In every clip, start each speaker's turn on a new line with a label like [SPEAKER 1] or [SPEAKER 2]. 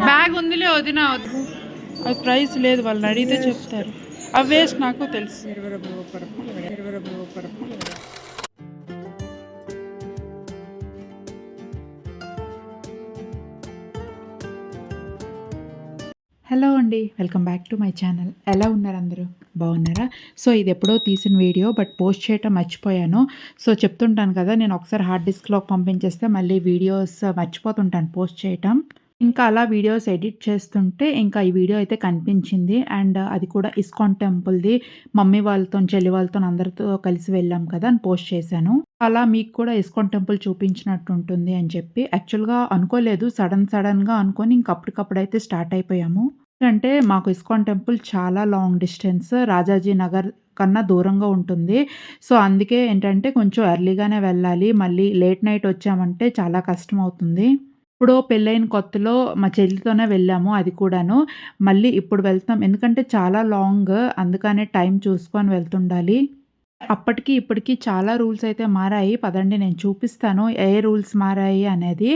[SPEAKER 1] Bag ఉందిలే వదిన వద్దు అది ప్రైస్ లేదు వాళ్ళని అడిగితే చెప్తారు. అవి వేస్ట్ నాకు తెలుసు. హలో అండి welcome back to my channel. ఎలా ఉన్నారు అందరూ? బాగున్నారా? సో ఇది ఎప్పుడో తీసిన వీడియో బట్ పోస్ట్ చేయటం మర్చిపోయాను. సో చెప్తుంటాను కదా నేను ఒకసారి హార్డ్ డిస్క్లోకి పంపించేస్తే మళ్ళీ వీడియోస్ మర్చిపోతుంటాను పోస్ట్ చేయటం. ఇంకా అలా వీడియోస్ ఎడిట్ చేస్తుంటే ఇంకా ఈ వీడియో అయితే కనిపించింది. అండ్ అది కూడా ఇస్కాన్ టెంపుల్ది మమ్మీ వాళ్ళతో చెల్లి వాళ్ళతో అందరితో కలిసి వెళ్ళాం కదా అని పోస్ట్ చేశాను. అలా మీకు కూడా ఇస్కాన్ టెంపుల్ చూపించినట్టు ఉంటుంది అని చెప్పి యాక్చువల్గా అనుకోలేదు. సడన్ సడన్గా అనుకొని ఇంకప్పటికప్పుడు అయితే స్టార్ట్ అయిపోయాము. అంటే మాకు ఇస్కాన్ టెంపుల్ చాలా లాంగ్ డిస్టెన్స్ రాజాజీ నగర్ కన్నా దూరంగా ఉంటుంది. సో అందుకే ఏంటంటే కొంచెం ఎర్లీగానే వెళ్ళాలి. మళ్ళీ లేట్ నైట్ వచ్చామంటే చాలా కష్టం అవుతుంది. ఎప్పుడో పెళ్ళైన కొత్తలో మా చెల్లితోనే వెళ్ళాము అది కూడాను. మళ్ళీ ఇప్పుడు వెళ్తాం ఎందుకంటే చాలా లాంగ్ అందుకనే టైం చూసుకొని వెళ్తుండాలి. అప్పటికి ఇప్పటికీ చాలా రూల్స్ అయితే మారాయి. పదండి నేను చూపిస్తాను. ఏ రూల్స్ మారాయి అనేది.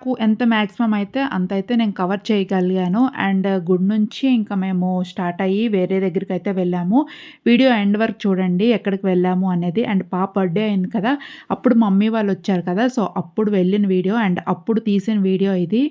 [SPEAKER 1] నాకు ఎంత మ్యాక్సిమం అయితే అంత అయితే నేను కవర్ చేయగలిగాను. అండ్ గుడ్ నుంచి ఇంకా మేము స్టార్ట్ అయ్యి వేరే దగ్గరికి అయితే వెళ్ళాము. వీడియో ఎండ్ వరకు చూడండి ఎక్కడికి వెళ్ళాము అనేది. అండ్ పాప బర్త్డే అయింది కదా అప్పుడు మమ్మీ వాళ్ళు వచ్చారు కదా సో అప్పుడు వెళ్ళిన వీడియో. అండ్ అప్పుడు తీసిన వీడియో ఇది.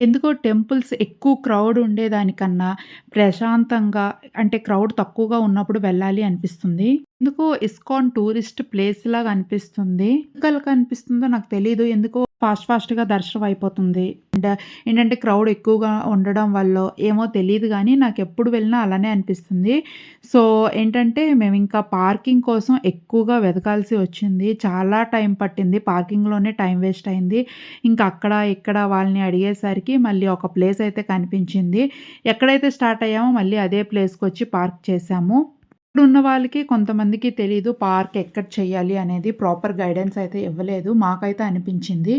[SPEAKER 1] ఎందుకో టెంపుల్స్ ఎక్కువ క్రౌడ్ ఉండేదానికన్నా ప్రశాంతంగా అంటే క్రౌడ్ తక్కువగా ఉన్నప్పుడు వెళ్ళాలి అనిపిస్తుంది. ఎందుకో ఇస్కాన్ టూరిస్ట్ ప్లేస్ లాగా అనిపిస్తుంది. ఎందుకు కనిపిస్తుందో నాకు తెలియదు ఎందుకో ఫాస్ట్ ఫాస్ట్గా దర్శనం అయిపోతుంది. అండ్ ఏంటంటే క్రౌడ్ ఎక్కువగా ఉండడం వల్ల ఏమో తెలియదు కానీ నాకు ఎప్పుడు వెళ్ళినా అలానే అనిపిస్తుంది. సో ఏంటంటే మేము ఇంకా పార్కింగ్ కోసం ఎక్కువగా వెతకాల్సి వచ్చింది. చాలా టైం పట్టింది. పార్కింగ్లోనే టైం వేస్ట్ అయింది. ఇంకా అక్కడ ఇక్కడ వాళ్ళని అడిగేసరికి మళ్ళీ ఒక ప్లేస్ అయితే కనిపించింది. ఎక్కడైతే స్టార్ట్ అయ్యామో మళ్ళీ అదే ప్లేస్కి వచ్చి పార్క్ చేసాము ఇప్పుడు ఉన్న వాళ్ళకి కొంతమందికి తెలీదు పార్క్ ఎక్కడ చేయాలి అనేది ప్రాపర్ గైడెన్స్ అయితే ఇవ్వలేదు. మాకైతే అనిపించింది.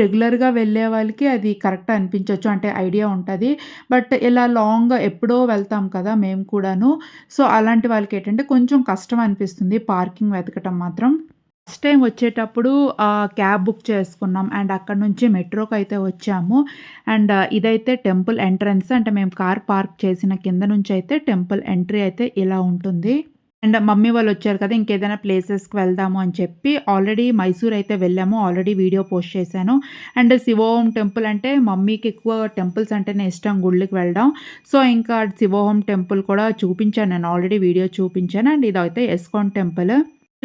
[SPEAKER 1] రెగ్యులర్గా వెళ్ళే వాళ్ళకి అది కరెక్ట్ అనిపించవచ్చు అంటే ఐడియా ఉంటుంది. బట్ ఇలా లాంగ్ ఎప్పుడో వెళ్తాం కదా మేము కూడాను. సో అలాంటి వాళ్ళకి ఏంటంటే కొంచెం కష్టం అనిపిస్తుంది పార్కింగ్ వెతకటం మాత్రం. ఫస్ట్ టైం వచ్చేటప్పుడు క్యాబ్ బుక్ చేసుకున్నాం. అండ్ అక్కడ నుంచి మెట్రోకి అయితే వచ్చాము. అండ్ uh, ఇదైతే టెంపుల్ ఎంట్రన్స్ అంటే మేము కార్ పార్క్ చేసిన కింద నుంచి అయితే టెంపుల్ ఎంట్రీ అయితే ఇలా ఉంటుంది. అండ్ మమ్మీ వాళ్ళు వచ్చారు కదా ఇంకేదైనా ప్లేసెస్కి వెళ్దాము అని చెప్పి ఆల్రెడీ మైసూర్ అయితే వెళ్ళాము. ఆల్రెడీ వీడియో పోస్ట్ చేశాను. అండ్ శివోహం టెంపుల్ అంటే మమ్మీకి ఎక్కువ టెంపుల్స్ అంటేనే ఇష్టం గుళ్ళకి వెళ్ళడం. సో ఇంకా శివోహం టెంపుల్ కూడా చూపించాను. నేను ఆల్రెడీ వీడియో చూపించాను. అండ్ ఇదైతే ఎస్కాన్ టెంపుల్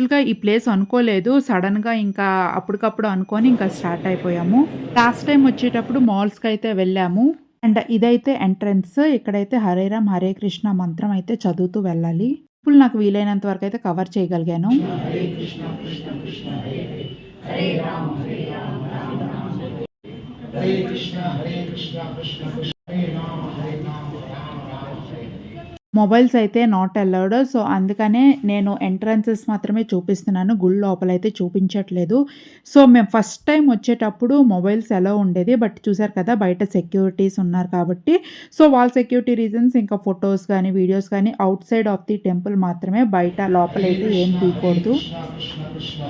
[SPEAKER 1] యాక్చువల్గా ఈ ప్లేస్ అనుకోలేదు సడన్గా ఇంకా అప్పటికప్పుడు అనుకొని ఇంకా స్టార్ట్ అయిపోయాము లాస్ట్ టైం వచ్చేటప్పుడు మాల్స్కి అయితే వెళ్ళాము అండ్ ఇదైతే ఎంట్రన్స్ ఇక్కడైతే హరే రామ్ హరే కృష్ణ మంత్రం అయితే చదువుతూ వెళ్ళాలి ఇప్పుడు నాకు వీలైనంత వరకు అయితే కవర్ చేయగలిగాను
[SPEAKER 2] హరే కృష్ణ కృష్ణ కృష్ణ హరే రామ హరే రామ రామ రామ
[SPEAKER 1] మొబైల్స్ అయితే నాట్ అలౌడ్. సో అందుకనే నేను ఎంట్రన్సెస్ మాత్రమే చూపిస్తున్నాను. గుడి లోపలైతే చూపించట్లేదు. సో మేము ఫస్ట్ టైం వచ్చేటప్పుడు మొబైల్స్ ఎలా ఉండేది. బట్ చూసారు కదా బయట సెక్యూరిటీస్ ఉన్నారు కాబట్టి. సో వాళ్ళ సెక్యూరిటీ రీజన్స్ ఇంకా ఫొటోస్ కానీ వీడియోస్ కానీ outside of the temple మాత్రమే బయట లోపలైతే ఏం తీయకూడదు.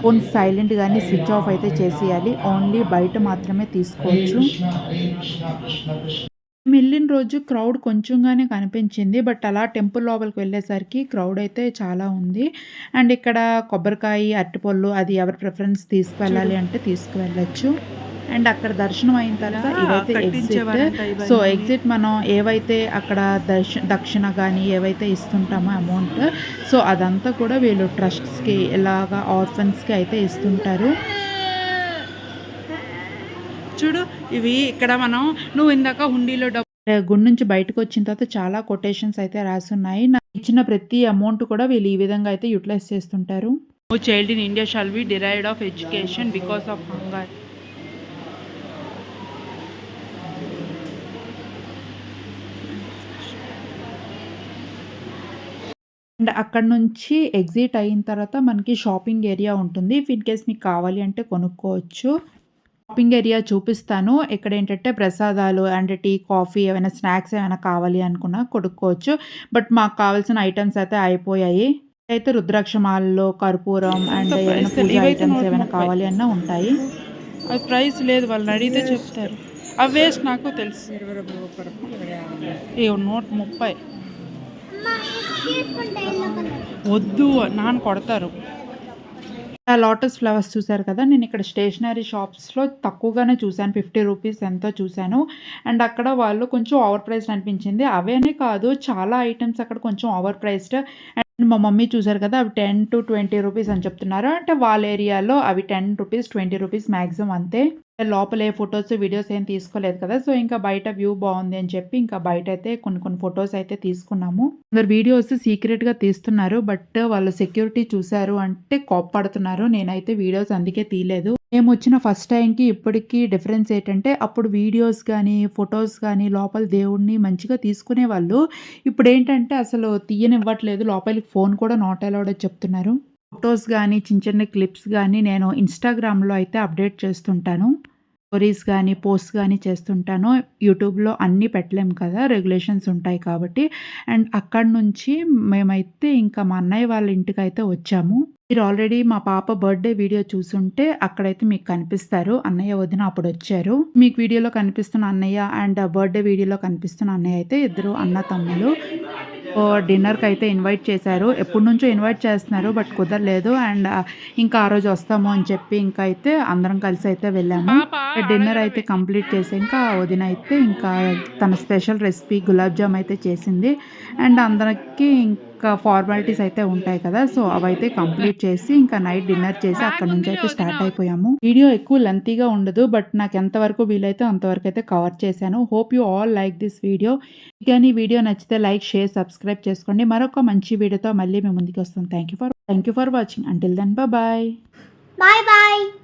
[SPEAKER 1] ఫోన్ సైలెంట్ కానీ స్విచ్ ఆఫ్ అయితే చేసేయాలి. ఓన్లీ బయట మాత్రమే తీసుకోవచ్చు. వెళ్ళిన రోజు క్రౌడ్ కొంచెంగానే కనిపించింది. బట్ అలా టెంపుల్ లోపలికి వెళ్ళేసరికి క్రౌడ్ అయితే చాలా ఉంది. అండ్ ఇక్కడ కొబ్బరికాయ అరటిపళ్ళు అది ఎవరి ప్రిఫరెన్స్ తీసుకువెళ్ళాలి అంటే తీసుకువెళ్ళచ్చు అండ్ అక్కడ దర్శనం అయిన తర్వాత ఇదైతే ఎగ్జిట్. సో ఎగ్జిట్ మనం ఏవైతే అక్కడ దర్శ దక్షిణ కానీ ఏవైతే ఇస్తుంటామో అమౌంట్ సో అదంతా కూడా వీళ్ళు ట్రస్ట్స్కి ఇలాగా ఆర్ఫన్స్కి అయితే ఇస్తుంటారు. చూడు ఇవి ఇక్కడ మనం నువ్వు ఇందాక హుండీలో డబ్బు గుడి నుంచి బయటకు వచ్చిన తర్వాత చాలా కొటేషన్స్ అయితే రాసున్నాయి. నాకు ఇచ్చిన ప్రతి అమౌంట్ కూడా వీళ్ళు ఈ విధంగా అయితే యూటిలైజ్ చేస్తుంటారు. Child in India shall be derived of education because of hunger. And అక్కడ నుంచి ఎగ్జిట్ అయిన తర్వాత మనకి షాపింగ్ ఏరియా ఉంటుంది. ఇన్ కేస్ మీకు కావాలి అంటే కొనుక్కోవచ్చు. షాపింగ్ ఏరియా చూపిస్తాను. ఇక్కడ ఏంటంటే ప్రసాదాలు అండ్ టీ, కాఫీ ఏమైనా స్నాక్స్ ఏమైనా కావాలి అనుకున్నా కొనుక్కోవచ్చు. బట్ మాకు కావాల్సిన ఐటెమ్స్ అయితే అయిపోయాయి. అయితే రుద్రాక్ష మాలలు, కర్పూరం అండ్ ఏమైనా పూజ ఐటెమ్స్ ఏమైనా
[SPEAKER 3] 130.
[SPEAKER 1] కావాలి అన్నా ఉంటాయి.
[SPEAKER 3] అది ప్రైస్ లేదు వాళ్ళని అడిగితే చెప్తారు అవి వేస్ట్ నాకు తెలుసు ఏ నూట ముప్పై వద్దు నాన్న కొడతారు
[SPEAKER 1] లోటస్ ఫ్లవర్స్ చూశారు కదా నేను ఇక్కడ స్టేషనరీ షాప్స్లో తక్కువగానే చూశాను ఫిఫ్టీ రూపీస్ ఎంతో చూశాను. అండ్ అక్కడ వాళ్ళు కొంచెం ఓవర్ ప్రైస్డ్ అనిపించింది అవేనే కాదు చాలా ఐటమ్స్ అక్కడ కొంచెం ఓవర్ ప్రైస్డ్ అండ్ మా మమ్మీ చూసారు కదా అవి టెన్ టు ట్వంటీ రూపీస్ అని చెప్తున్నారు. అంటే వాళ్ళ ఏరియాలో అవి ten rupees twenty rupees maximum అంతే. లోపల ఏ ఫొటోస్ వీడియోస్ ఏం తీసుకోలేదు కదా. సో ఇంకా బయట వ్యూ బాగుంది అని చెప్పి ఇంకా బయట అయితే కొన్ని కొన్ని ఫొటోస్ అయితే తీసుకున్నాము. కొందరు వీడియోస్ సీక్రెట్గా తీస్తున్నారు బట్ వాళ్ళు సెక్యూరిటీ చూశారు అంటే కోప్పడుతున్నారు. నేనైతే వీడియోస్ అందుకే తీయలేదు. మేము వచ్చిన ఫస్ట్ టైంకి ఇప్పటికీ డిఫరెన్స్ ఏంటంటే అప్పుడు వీడియోస్ కానీ ఫొటోస్ కానీ లోపల దేవుడిని మంచిగా తీసుకునే వాళ్ళు. ఇప్పుడు ఏంటంటే అసలు తీయనివ్వట్లేదు. లోపలికి ఫోన్ కూడా నాట్ అలౌడ్ చెప్తున్నారు. ఫొటోస్ కానీ చిన్న చిన్న క్లిప్స్ కానీ నేను ఇన్స్టాగ్రామ్లో అయితే అప్డేట్ చేస్తుంటాను. స్టోరీస్ కానీ పోస్ట్ కానీ చేస్తుంటాను. యూట్యూబ్లో అన్నీ పెట్టలేము కదా రెగ్యులేషన్స్ ఉంటాయి కాబట్టి. అండ్ అక్కడి నుంచి మేమైతే ఇంకా మా అన్నయ్య వాళ్ళ ఇంటికి అయితే వచ్చాము. మీరు ఆల్రెడీ మా పాప బర్త్డే వీడియో చూసుంటే అక్కడైతే మీకు కనిపిస్తారు. అన్నయ్య వదిన అప్పుడు వచ్చారు. మీకు వీడియోలో కనిపిస్తున్న అన్నయ్య అండ్ బర్త్డే వీడియోలో కనిపిస్తున్న అన్నయ్య అయితే ఇద్దరు అన్న తమ్ములు. డిన్నర్కి అయితే ఇన్వైట్ చేశారు. ఎప్పటి నుంచో ఇన్వైట్ చేస్తున్నారు బట్ కుదరలేదు. అండ్ ఇంకా ఆ రోజు వస్తాము అని చెప్పి ఇంకా అయితే అందరం కలిసి అయితే వెళ్ళాము. డిన్నర్ అయితే కంప్లీట్ చేసి ఇంకా వదిన అయితే ఇంకా తన స్పెషల్ రెసిపీ గులాబ్ జామ్ అయితే చేసింది. అండ్ అందరికి ఇంకా ఫార్మాలిటీస్ అయితే ఉంటాయి కదా సో అవైతే కంప్లీట్ చేసి ఇంకా నైట్ డిన్నర్ చేసి అక్కడ నుంచి అయితే స్టార్ట్ అయిపోయాము. వీడియో ఎక్కువ లెంతీగా ఉండదు బట్ నాకు ఎంతవరకు వీలైతే అంతవరకు అయితే కవర్ చేశాను. Hope you all like this video కానీ వీడియో నచ్చితే లైక్ షేర్ సబ్స్క్రైబ్ చేసుకోండి. మరొక మంచి వీడియోతో మళ్ళీ మేము ముందుకు వస్తాం. Thank you for thank you for watching until then bye
[SPEAKER 4] bye bye